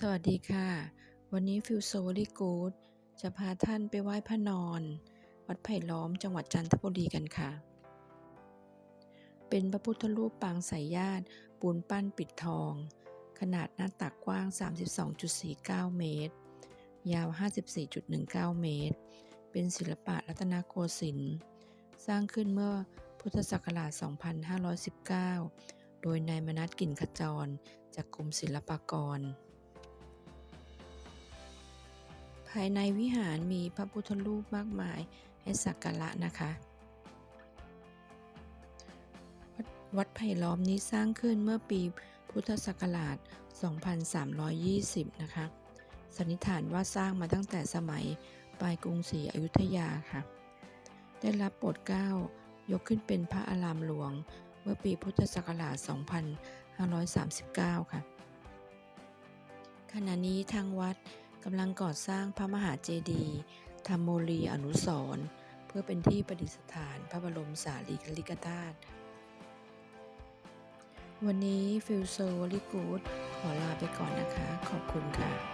สวัสดีค่ะ วันนี้ฟิลโซลี่กูดจะพาท่านไปไหว้พระนอน วัดไผ่ล้อมจังหวัดจันทบุรีกันค่ะ เป็นพระพุทธรูปปางสายญาติปูนปั้นปิดทอง ขนาดหน้าตักกว้าง 32.49 เมตร ยาว 54.19 เมตร เป็นศิลปะรัตนโกสินทร์สร้างขึ้นเมื่อพุทธศักราช 2519 โดยนายมนัสกิ่นขจร จากกรมศิลปากรายในวิหารมีพระพุทธรูปมากมายให้สักการะนะคะวัดวัดไผ่ล้อมนี้สร้างขึ้นเมื่อปีพุทธศักราช 2320 นะคะ สันนิษฐานว่าสร้างมาตั้งแต่สมัยปลายกรุงศรีอยุธยาค่ะ ได้รับโปรดเกล้ายกขึ้นเป็นพระอารามหลวงเมื่อปีพุทธศักราช 2539 ค่ะ ขณะนี้ทางวัด กำลังก่อสร้างพระมหาเจดีย์ธรรมโมลีอนุสรณ์เพื่อเป็นที่ประดิษฐานพระบรมสารีริกธาตุวันนี้ฟิลโซลิกูดขอลาไปก่อนนะคะ ขอบคุณค่ะ